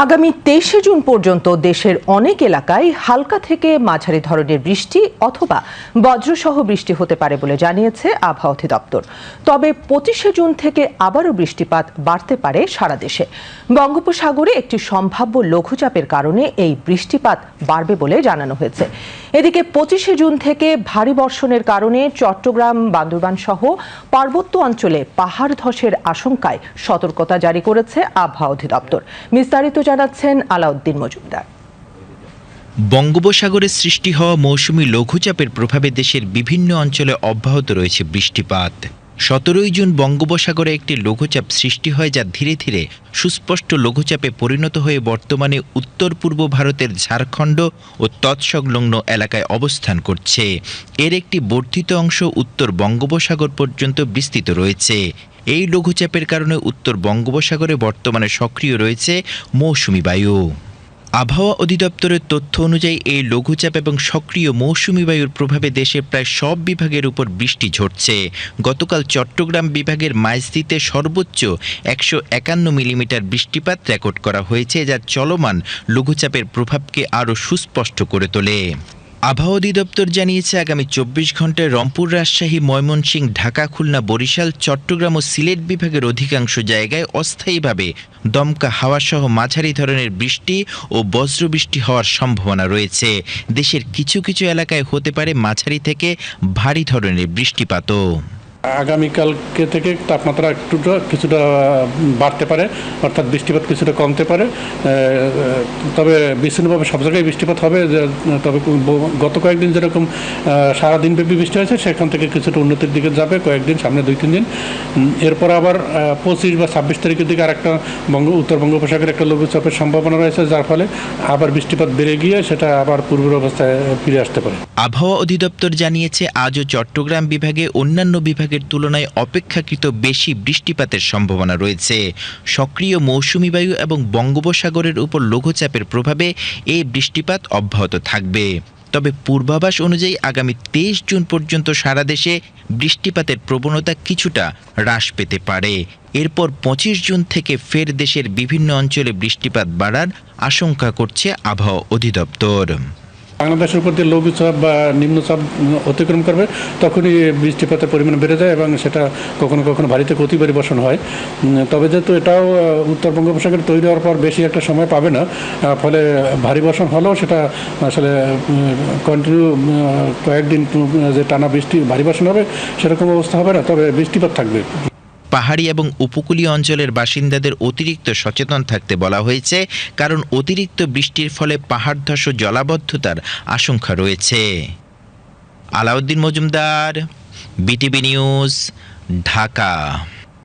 আগামী তেইশে জুন পর্যন্ত দেশের অনেক এলাকায় হালকা থেকে মাঝারি ধরনের বৃষ্টি অথবা বজ্রসহ বৃষ্টি হতে পারে বলে জানিয়েছে আবহাওয়া অধিদপ্তর। তবে পঁচিশে জুন থেকে আবারও বৃষ্টিপাত বাড়তে পারে সারা দেশে। বঙ্গোপসাগরে একটি সম্ভাব্য লঘুচাপের কারণে এই বৃষ্টিপাত বাড়বে বলে জানানো হয়েছে। এদিকে পঁচিশে জুন থেকে ভারী বর্ষণের কারণে চট্টগ্রাম, বান্দরবান সহ পার্বত্য অঞ্চলে পাহাড় ধসের আশঙ্কায় সতর্কতা জারি করেছে আবহাওয়া অধিদপ্তর। বিস্তারিত জানাচ্ছেন আলাউদ্দিন মজুমদার। বঙ্গোপসাগরে সৃষ্টি হওয়া মৌসুমি লঘুচাপের প্রভাবে দেশের বিভিন্ন অঞ্চলে অব্যাহত রয়েছে বৃষ্টিপাত। সতেরোই জুন বঙ্গোপসাগরে একটি লঘুচাপ সৃষ্টি হয় যা ধীরে ধীরে সুস্পষ্ট লঘুচাপে পরিণত হয়ে বর্তমানে উত্তর পূর্ব ভারতের ঝাড়খণ্ড ও তৎসংলগ্ন এলাকায় অবস্থান করছে। এর একটি বর্ধিত অংশ উত্তর বঙ্গোপসাগর পর্যন্ত বিস্তৃত রয়েছে। এই লঘুচাপের কারণে উত্তর বঙ্গোপসাগরে বর্তমানে সক্রিয় রয়েছে মৌসুমি বায়ু। আবহাওয়া অধিদপ্তরের তথ্য অনুযায়ী এই লঘুচাপ এবং সক্রিয় মৌসুমী বায়ুর প্রভাবে দেশের প্রায় সব বিভাগের উপর বৃষ্টি ঝরছে। গতকাল চট্টগ্রাম বিভাগের মাইজদিতে সর্বোচ্চ একশো একান্ন মিলিমিটার বৃষ্টিপাত রেকর্ড করা হয়েছে, যা চলমান লঘুচাপের প্রভাবকে আরও সুস্পষ্ট করে তোলে। আবহাওয়া অধিদপ্তর জানিয়েছে, আগামী চব্বিশ ঘন্টায় রংপুর, রাজশাহী, ময়মনসিংহ, ঢাকা, খুলনা, বরিশাল, চট্টগ্রাম ও সিলেট বিভাগের অধিকাংশ জায়গায় অস্থায়ীভাবে দমকা হাওয়াসহ মাঝারি ধরনের বৃষ্টি ও বজ্রবৃষ্টি হওয়ার সম্ভাবনা রয়েছে। দেশের কিছু কিছু এলাকায় হতে পারে মাঝারি থেকে ভারী ধরনের বৃষ্টিপাতও। আগামীকালকে থেকে তাপমাত্রা একটুটা, কিছুটা বাড়তে পারে, অর্থাৎ বৃষ্টিপাত কিছুটা কমতে পারে। তবে বিচ্ছিন্নভাবে সব জায়গায় বৃষ্টিপাত হবে তবে গত কয়েকদিন যেরকম সারাদিনব্যাপী বৃষ্টি হয়েছে, সেখান থেকে কিছুটা উন্নতির দিকে যাবে, কয়েকদিন, সামনে দুই, তিন দিন। এরপর আবার পঁচিশ বা ছাব্বিশ তারিখের দিকে আরেকটা বঙ্গ, উত্তর বঙ্গোপসাগরে একটা লঘুচাপের সম্ভাবনা রয়েছে, যার ফলে আবার বৃষ্টিপাত বেড়ে গিয়ে সেটা আবার পূর্বের অবস্থায় ফিরে আসতে পারে। আবহাওয়া অধিদপ্তর জানিয়েছে, আজও চট্টগ্রাম বিভাগে অন্যান্য বিভাগের তুলনায় অপেক্ষাকৃত বেশি বৃষ্টিপাতের সম্ভাবনা রয়েছে। সক্রিয় মৌসুমি বায়ু এবং বঙ্গোপসাগরের উপর লঘুচাপের প্রভাবে এই বৃষ্টিপাত অব্যাহত থাকবে। তবে পূর্বাভাস অনুযায়ী আগামী তেইশ জুন পর্যন্ত সারা দেশে বৃষ্টিপাতের প্রবণতা কিছুটা হ্রাস পেতে পারে। এরপর পঁচিশ জুন থেকে ফের দেশের বিভিন্ন অঞ্চলে বৃষ্টিপাত বাড়ার আশঙ্কা করছে আবহাওয়া অধিদপ্তর। বাংলাদেশের উপর দিয়ে লঘুচাপ বা নিম্নচাপ অতিক্রম করবে, তখনই বৃষ্টিপাতের পরিমাণ বেড়ে যায় এবং সেটা কখনো কখনো ভারীতে ভারী বর্ষণ হয়। তবে যেহেতু এটাও উত্তর বঙ্গোপসাগরে তৈরি হওয়ার পর বেশি একটা সময় পাবে না ফলে ভারী বর্ষণ হলেও সেটা আসলে কন্টিনিউ কয়েকদিন যে টানা বৃষ্টি, ভারী বর্ষণ হবে, সেরকম অবস্থা হবে না, তবে বৃষ্টিপাত থাকবে। পাহাড়ি এবং উপকূলীয় অঞ্চলের বাসিন্দাদের অতিরিক্ত সচেতন থাকতে বলা হয়েছে, কারণ অতিরিক্ত বৃষ্টির ফলে পাহাড় ধস জলাবদ্ধতার আশঙ্কা রয়েছে। Alauddin Majumdar, BTV news, Dhaka.